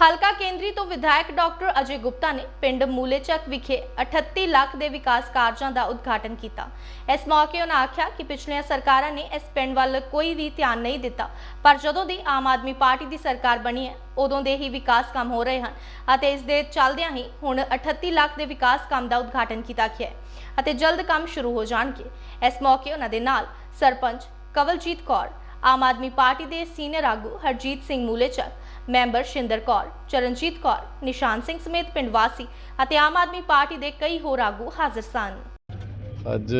ਹਲਕਾ ਕੇਂਦਰੀ ਤੋਂ ਵਿਧਾਇਕ ਡਾਕਟਰ ਅਜੇ ਗੁਪਤਾ ਨੇ ਪਿੰਡ ਮੂਲੇਚੱਕ ਵਿਖੇ 38 ਲੱਖ ਦੇ ਵਿਕਾਸ ਕਾਰਜਾਂ ਦਾ ਉਦਘਾਟਨ ਕੀਤਾ। ਇਸ ਮੌਕੇ ਉਹਨਾਂ ਆਖਿਆ ਕਿ ਪਿਛਲੀਆਂ ਸਰਕਾਰਾਂ ਨੇ ਇਸ ਪਿੰਡ ਵੱਲ ਕੋਈ ਵੀ ਧਿਆਨ ਨਹੀਂ ਦਿੱਤਾ, ਪਰ ਜਦੋਂ ਦੀ ਆਮ ਆਦਮੀ ਪਾਰਟੀ ਦੀ ਸਰਕਾਰ ਬਣੀ ਹੈ, ਉਦੋਂ ਦੇ ਹੀ ਵਿਕਾਸ ਕੰਮ ਹੋ ਰਹੇ ਹਨ ਅਤੇ ਇਸ ਦੇ ਚੱਲਦਿਆਂ ਹੀ ਹੁਣ 38 ਲੱਖ ਦੇ ਵਿਕਾਸ ਕੰਮ ਦਾ ਉਦਘਾਟਨ ਕੀਤਾ ਗਿਆ ਹੈ ਅਤੇ ਜਲਦ ਕੰਮ ਸ਼ੁਰੂ ਹੋ ਜਾਣਗੇ। ਇਸ ਮੌਕੇ ਉਹਨਾਂ ਦੇ ਨਾਲ ਸਰਪੰਚ ਕਵਲਜੀਤ ਕੌਰ, ਆਮ ਆਦਮੀ ਪਾਰਟੀ ਦੇ ਸੀਨੀਅਰ ਆਗੂ ਹਰਜੀਤ ਸਿੰਘ ਮੂਲੇਚੱਕ ਮੈਂਬਰ ਸ਼ਿੰਦਰ ਕੌਰ, ਚਰਨਜੀਤ ਕੌਰ, ਨਿਸ਼ਾਨ ਸਿੰਘ ਸਮੇਤ ਪਿੰਡ ਵਾਸੀ ਅਤੇ ਆਮ ਆਦਮੀ ਪਾਰਟੀ ਦੇ ਕਈ ਹੋਰ ਆਗੂ ਹਾਜ਼ਰ ਸਨ। ਅੱਜ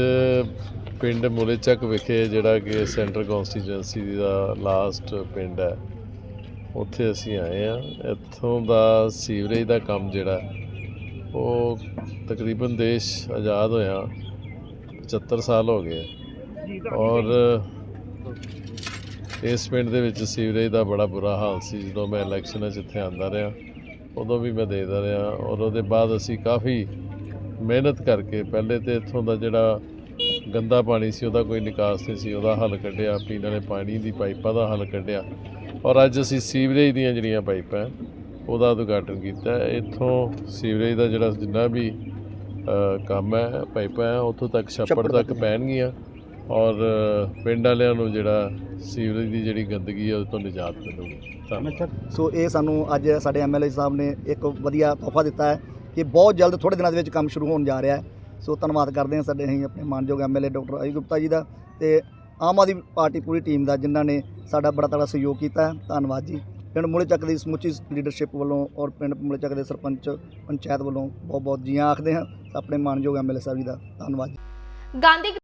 ਪਿੰਡ ਮੁਲੇਚੱਕ ਵਿਖੇ ਜਿਹੜਾ ਕਿ ਸੈਂਟਰ ਕਨਸਟੀਚੁਐਂਸੀ ਦਾ ਲਾਸਟ ਪਿੰਡ ਹੈ, ਉੱਥੇ ਅਸੀਂ ਆਏ ਆ ਇੱਥੋਂ ਦਾ ਸੀਵਰੇਜ ਦਾ ਕੰਮ ਜਿਹੜਾ, ਉਹ ਤਕਰੀਬਨ ਦੇਸ਼ ਆਜ਼ਾਦ ਹੋਇਆ 75 ਸਾਲ ਹੋ ਗਏ। ਔਰ ਇਸ ਪਿੰਡ ਦੇ ਵਿੱਚ ਸੀਵਰੇਜ ਦਾ ਬੜਾ ਬੁਰਾ ਹਾਲ ਸੀ ਜਦੋਂ ਮੈਂ ਇਲੈਕਸ਼ਨਾਂ 'ਚ ਇੱਥੇ ਆਂਦਾ ਰਿਹਾ ਉਦੋਂ ਵੀ ਮੈਂ ਦੇਖਦਾ ਰਿਹਾ ਔਰ ਉਹਦੇ ਬਾਅਦ ਅਸੀਂ ਕਾਫੀ ਮਿਹਨਤ ਕਰਕੇ ਪਹਿਲੇ ਤੇ ਇੱਥੋਂ ਦਾ ਜਿਹੜਾ ਗੰਦਾ ਪਾਣੀ ਸੀ ਉਹਦਾ ਕੋਈ ਨਿਕਾਸ ਨਹੀਂ ਸੀ ਉਹਦਾ ਹੱਲ ਕੱਢਿਆ ਪੀਣ ਵਾਲੇ ਪਾਣੀ ਦੀ ਪਾਈਪਾਂ ਦਾ ਹੱਲ ਕੱਢਿਆ ਔਰ ਅੱਜ ਅਸੀਂ ਸੀਵਰੇਜ ਦੀਆਂ ਜਿਹੜੀਆਂ ਪਾਈਪਾਂ ਉਹਦਾ ਉਦਘਾਟਨ ਕੀਤਾ। ਇੱਥੋਂ ਸੀਵਰੇਜ ਦਾ ਜਿਹੜਾ ਜਿੰਨਾ ਵੀ ਕੰਮ ਹੈ ਪਾਈਪਾਂ ਉੱਥੋਂ ਤੱਕ ਛੱਪੜ ਤੱਕ ਪੈਣਗੀਆਂ ਔਰ ਪਿੰਡ ਵਾਲਿਆਂ ਨੂੰ ਜਿਹੜਾ ਸੀਵਰੇਜ ਦੀ ਜਿਹੜੀ ਗੰਦਗੀ ਹੈ ਉਹ ਤੋਂ ਨਿਜਾਤ ਮਿਲੂਗੀ। ਸੋ ਇਹ ਸਾਨੂੰ ਅੱਜ ਸਾਡੇ ਐਮਐਲਏ ਸਾਹਿਬ ਨੇ ਇੱਕ ਵਧੀਆ ਤੋਹਫਾ ਦਿੱਤਾ ਹੈ ਕਿ ਬਹੁਤ ਜਲਦ ਥੋੜੇ ਦਿਨਾਂ ਦੇ ਵਿੱਚ ਕੰਮ ਸ਼ੁਰੂ ਹੋਣ ਜਾ ਰਿਹਾ ਹੈ। ਸੋ ਧੰਨਵਾਦ ਕਰਦੇ ਹਾਂ ਸਾਡੇ ਅਸੀਂ ਆਪਣੇ ਮਾਨਯੋਗ ਐਮਐਲਏ ਡਾਕਟਰ ਅਜੀ ਗੁਪਤਾ ਜੀ ਦਾ ਤੇ ਆਮ ਆਦਮੀ ਪਾਰਟੀ ਪੂਰੀ ਟੀਮ ਦਾ ਜਿਨ੍ਹਾਂ ਨੇ ਸਾਡਾ ਬੜਾ ਤੜਾ ਸਹਿਯੋਗ ਕੀਤਾ ਹੈ। ਧੰਨਵਾਦ ਜੀ। ਪਿੰਡ ਮੁਲੇ ਚੱਕ ਦੀ ਸਮੁੱਚੀ ਲੀਡਰਸ਼ਿਪ ਵੱਲੋਂ ਔਰ ਪਿੰਡ ਮੁਲੇ ਚੱਕ ਦੇ ਸਰਪੰਚ ਪੰਚਾਇਤ ਵੱਲੋਂ ਬਹੁਤ ਬਹੁਤ ਜੀਆਂ ਆਖਦੇ ਹਾਂ। ਆਪਣੇ ਮਾਨਯੋਗ ਐਮਐਲਏ ਸਾਹਿਬ ਜੀ ਦਾ ਧੰਨਵਾਦ ਜੀ। ਗਾਂਧੀ